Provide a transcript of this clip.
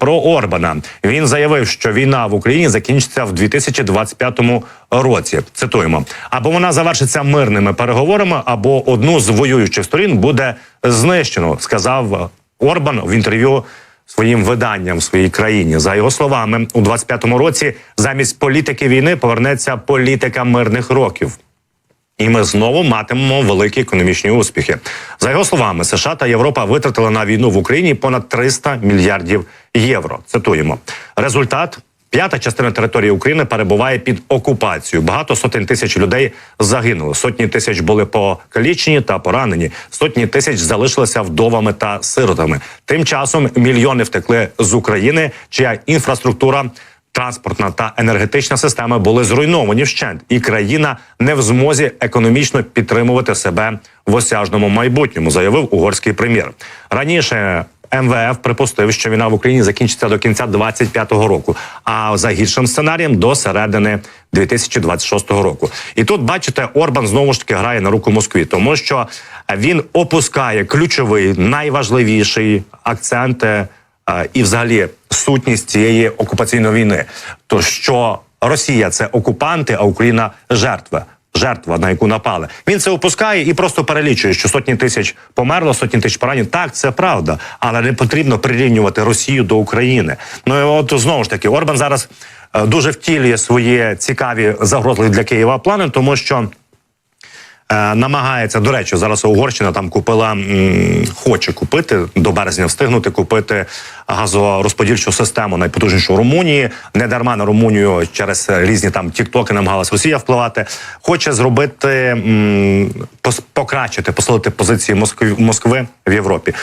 Про Орбана він заявив, що війна в Україні закінчиться в 2025 році. Цитуємо: або вона завершиться мирними переговорами, або одну з воюючих сторін буде знищено, сказав Орбан в інтерв'ю своїм виданням в своїй країні. За його словами, у 25-му році замість політики війни повернеться політика мирних років. І ми знову матимемо великі економічні успіхи. За його словами, США та Європа витратили на війну в Україні понад 300 мільярдів євро. Цитуємо результат. П'ята частина території України перебуває під окупацією. Багато сотень тисяч людей загинули. Сотні тисяч були покалічені та поранені. Сотні тисяч залишилися вдовами та сиротами. Тим часом мільйони втекли з України, чия інфраструктура транспортна та енергетична системи були зруйновані вщент, і країна не в змозі економічно підтримувати себе в осяжному майбутньому, заявив угорський прем'єр. Раніше МВФ припустив, що війна в Україні закінчиться до кінця 25-го року, а за гіршим сценарієм до середини 2026 року. І тут бачите, Орбан знову ж таки грає на руку Москві, тому що він опускає ключовий найважливіший акценти е, і, взагалі, сутність цієї окупаційної війни. То що Росія це окупанти, а Україна жертва. Жертва, на яку напали, він це опускає і просто перелічує, що сотні тисяч померло, сотні тисяч поранень. Так, це правда, але не потрібно прирівнювати Росію до України. Ну і от знову ж таки, Орбан зараз е, дуже втілює свої цікаві загрозливі для Києва плани, тому що. Е, намагається до речі, зараз Угорщина там купила хоче купити до березня, встигнути купити газорозподільчу систему найпотужнішу в Румунії. Не дарма на Румунію через різні там тіктоки намагалась Росія впливати. Хоче зробити м, покращити, посилити позиції Москви Москви в Європі.